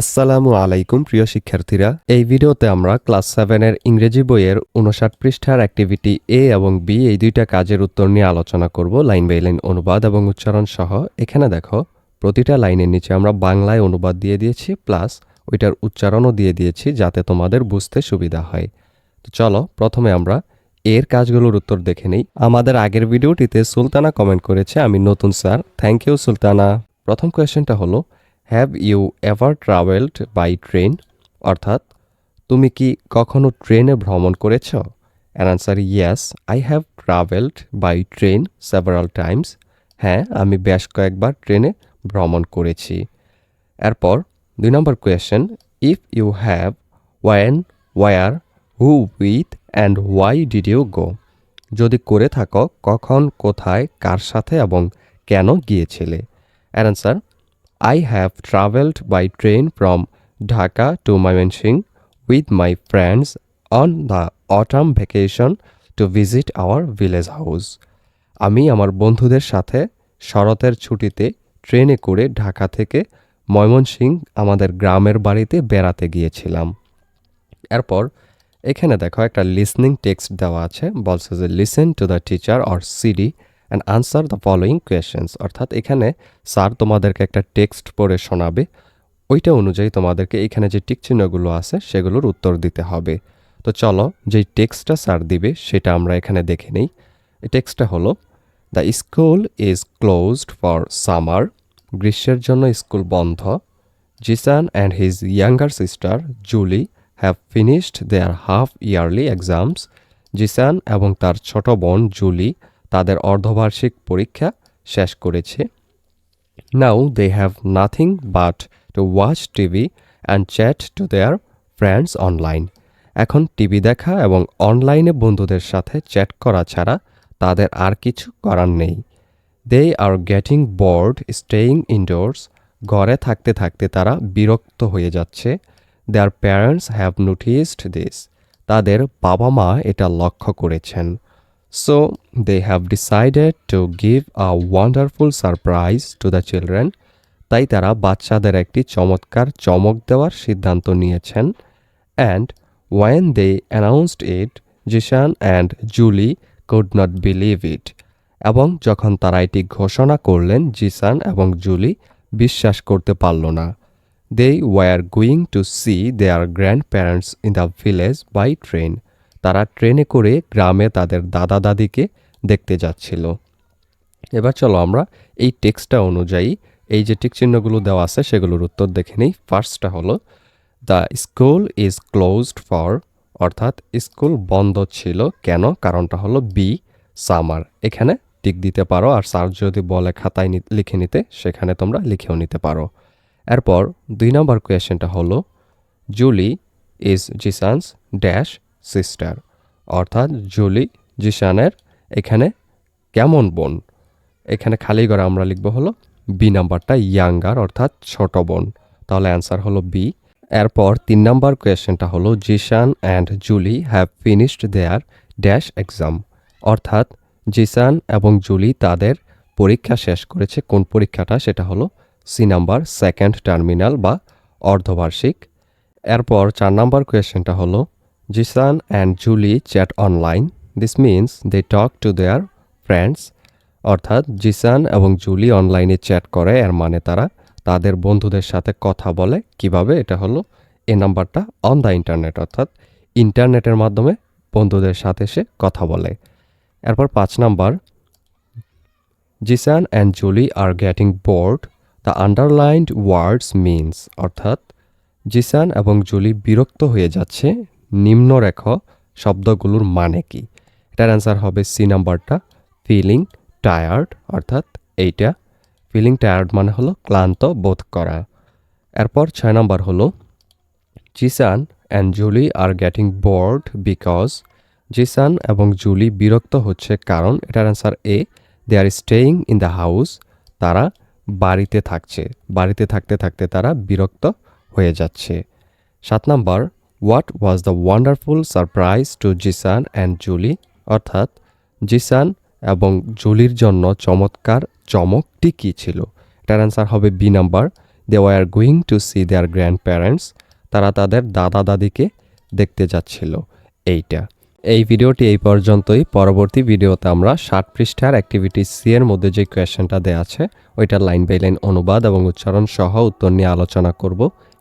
আসসালামু আলাইকুম, প্রিয় শিক্ষার্থীরা। এই ভিডিওতে আমরা ক্লাস সেভেনের ইংরেজি বইয়ের উনষাট পৃষ্ঠার অ্যাক্টিভিটি এ এবং বি এই দুইটা কাজের উত্তর নিয়ে আলোচনা করব লাইন বাই লাইন অনুবাদ এবং উচ্চারণ সহ। এখানে দেখো, প্রতিটা লাইনের নিচে আমরা বাংলায় অনুবাদ দিয়ে দিয়েছি প্লাস ওইটার উচ্চারণও দিয়ে দিয়েছি যাতে তোমাদের বুঝতে সুবিধা হয়। তো চলো, প্রথমে আমরা এর কাজগুলোর উত্তর দেখে নেই। আমাদের আগের ভিডিওটিতে সুলতানা কমেন্ট করেছে, আমি নতুন স্যার। Thank you Sultana. প্রথম কোয়েশ্চেনটা হলো have you ever travelled by train অর্থাৎ, তুমি কি কখনো ট্রেনে ভ্রমণ করেছ? An answer yes I have travelled by train several times হ্যাঁ আমি বেশ কয়েকবার ট্রেনে ভ্রমণ করেছি। এরপর, দুই নম্বর question if you have when where who with and why did you go যদি করে থাকো, কখন, কোথায়, কার সাথে এবং কেন গিয়েছিলে? An answer I have traveled by train from Dhaka to Mymensingh with my friends on the autumn vacation to visit our village house. আমি আমার বন্ধুদের সাথে শরতের ছুটিতে ট্রেনে করে ঢাকা থেকে ময়মনসিংহ আমাদের গ্রামের বাড়িতে বেড়াতে গিয়েছিলাম এরপর এখানে দেখো একটা লিসনিং টেক্সট দেওয়া আছে বলছে যে listen to the teacher or CD and answer the following questions অর্থাৎ এখানে স্যার তোমাদেরকে একটা টেক্সট পড়ে শোনাবে। ওইটা অনুযায়ী তোমাদেরকে এখানে যে টিক চিহ্নগুলো আছে, সেগুলোর উত্তর দিতে হবে। তো চলো, যেই টেক্সটটা স্যার দিবে, সেটা আমরা এখানে দেখে নিই। এই টেক্সটটা হলো the school is closed for summer গ্রীষ্মের জন্য স্কুল বন্ধ। Jisan and his younger sister Julie have finished their half yearly exams Jisan এবং তার ছোট বোন, জুলি তাদের অর্ধবার্ষিক পরীক্ষা শেষ করেছে। Now they have nothing but to watch TV and chat to their friends online এখন টিভি দেখা এবং অনলাইনে বন্ধুদের সাথে চ্যাট করা ছাড়া তাদের আর কিছু করার নেই। They are getting bored staying indoors ঘরে থাকতে থাকতে তারা বিরক্ত হয়ে যাচ্ছে। Their parents have noticed this তাদের বাবা মা এটা লক্ষ্য করেছেন। So they have decided to give a wonderful surprise to the children তাই তারা বাচ্চাদের একটি চমৎকার চমক দেওয়ার সিদ্ধান্ত নিয়েছেন। And when they announced it Jishan and Julie could not believe it এবং যখন তারা এটি ঘোষণা করলেন জিসান এবং জুলি বিশ্বাস করতে পারল না। They were going to see their grandparents in the village by train তারা ট্রেনে করে গ্রামে তাদের দাদা দাদিকে দেখতে যাচ্ছিল। এবার চলো আমরা এই টেক্সটটা অনুযায়ী এই যে টিক চিহ্নগুলো দেওয়া আছে সেগুলোর উত্তর দেখে নিই। ফার্স্টটা হলো the school is closed for অর্থাৎ স্কুল বন্ধ ছিল কেন? কারণটা হলো বি সামার এখানে টিক দিতে পারো আর স্যার যদি বলে খাতায় লিখে নিতে, সেখানে তোমরা লিখেও নিতে পারো। এরপর দুই নম্বর কোয়েশ্চেনটা হলো Julie is Jisan's dash sister অর্থাৎ জুলি জিসানের এখানে কেমন বোন? এখানে খালি করে আমরা লিখব হলো বি নাম্বারটা ইয়াঙ্গার অর্থাৎ ছোট বোন। তাহলে অ্যান্সার হলো বি এরপর তিন নাম্বার কোয়েশ্চেনটা হলো Jisan and Julie have finished their dash exam অর্থাৎ জিসান এবং জুলি তাদের পরীক্ষা শেষ করেছে। কোন পরীক্ষাটা? সেটা হলো সি নাম্বার সেকেন্ড টার্মিনাল বা অর্ধবার্ষিক। এরপর চার নাম্বার কোয়েশ্চেনটা হলো Jisan and Julie chat online this means they talk to their friends অর্থাৎ জিসান এবং জুলি অনলাইনে চ্যাট করে, এর মানে তারা তাদের বন্ধুদের সাথে কথা বলে। কীভাবে? এটা হলো এ নাম্বারটা অন দ্য ইন্টারনেট অর্থাৎ ইন্টারনেটের মাধ্যমে বন্ধুদের সাথে সে কথা বলে। এরপর পাঁচ number Jisan and Julie are getting bored the underlined words means অর্থাৎ জিসান এবং জুলি বিরক্ত হয়ে যাচ্ছে। নিম্নরেখ শব্দগুলোর মানে কি? এটার অ্যান্সার হবে সি নাম্বারটা ফিলিং টায়ার্ড অর্থাৎ এইটা। ফিলিং টায়ার্ড মানে হলো ক্লান্ত বোধ করা। এরপর ছয় নাম্বার হলো, Jisan and Julie are getting bored because Jisan এবং জুলি বিরক্ত হচ্ছে কারণ এটার answer A they are staying in the house তারা বাড়িতে থাকছে। বাড়িতে থাকতে থাকতে তারা বিরক্ত হয়ে যাচ্ছে। সাত number what was the wonderful surprise to Jisan and Julie অর্থাৎ জিসান এবং জুলির জন্য চমৎকার চমকটি কী ছিল? এটার অ্যান্সার হবে B number they were going to see their grandparents তারা তাদের দাদা দাদিকে দেখতে যাচ্ছিল। এইটা। এই ভিডিওটি এই পর্যন্তই। পরবর্তী ভিডিওতে আমরা ষাট পৃষ্ঠার অ্যাক্টিভিটি সি এর মধ্যে যে কোয়েশ্চেনটা দেওয়া আছে, ওইটার লাইন বাই লাইন অনুবাদ এবং উচ্চারণ সহ উত্তর নিয়ে আলোচনা করব।